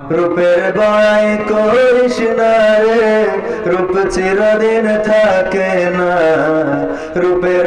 রূপের বড়াই করিস না রে রূপ চিরদিন থাকে না। রূপের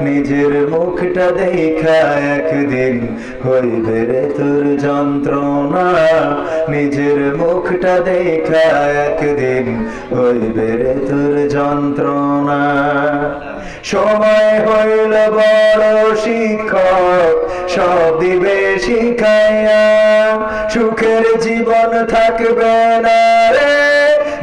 নিজের মুখটা দেখা একদিন হইবে রে তোর যন্ত্রণা। নিজের মুখটা দেখা একদিন হইবে রে তোর যন্ত্রণা। সময় হইল বড় শিক্ষক, সব দিবে শিখাইয়া। সুখের জীবন থাকবে না রে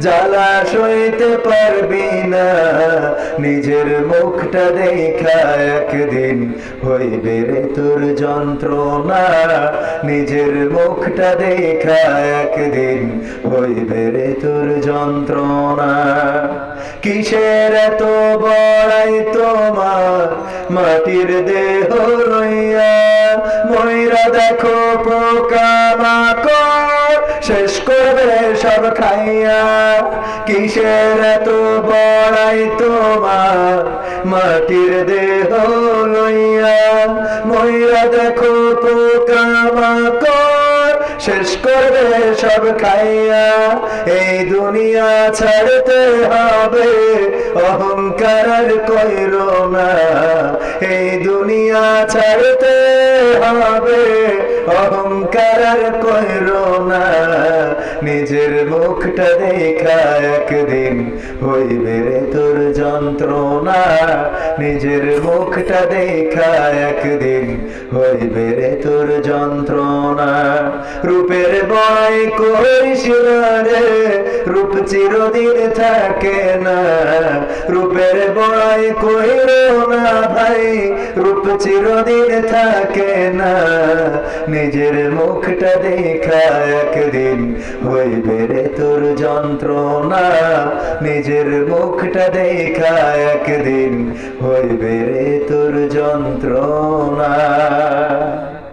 জ্বালা সইতে পারবি না। নিজের মুখটা দেখা একদিন হইবে রে তোর যন্ত্রণা। নিজের মুখটা দেখা একদিন হইবে রে তোর যন্ত্রণা। কিসের এত বড়াই তোমার? মাটির দেহ লইয়া ময়রা দেখো পোকা মাকড়। খাইয়া কিসের এত বড়াই তোমার? মাটির দেহ লইয়া ময়রা দেখো পোকা শেষ করবে সব খাইয়া, এই দুনিয়া ছাড়তে হবে। অহংকার কইর না, এই দুনিয়া ছাড়তে হবে। অহংকার কইর না। মুখটা দেখা একদিন হইবে রে তোর যন্ত্রণা, নিজের মুখটা দেখা একদিন হইবে রে তোর যন্ত্রণা। রূপের বয় করিস রে, রূপ চিরদিন থাকে না। রূপের বয় কইরো না ভাই, রূপ চিরদিন থাকে না। নিজের মুখটা দেখা একদিন হইবে রে তোর যন্ত্রণা। নিজের মুখটা দেখা একদিন হইবে তোর যন্ত্রণা।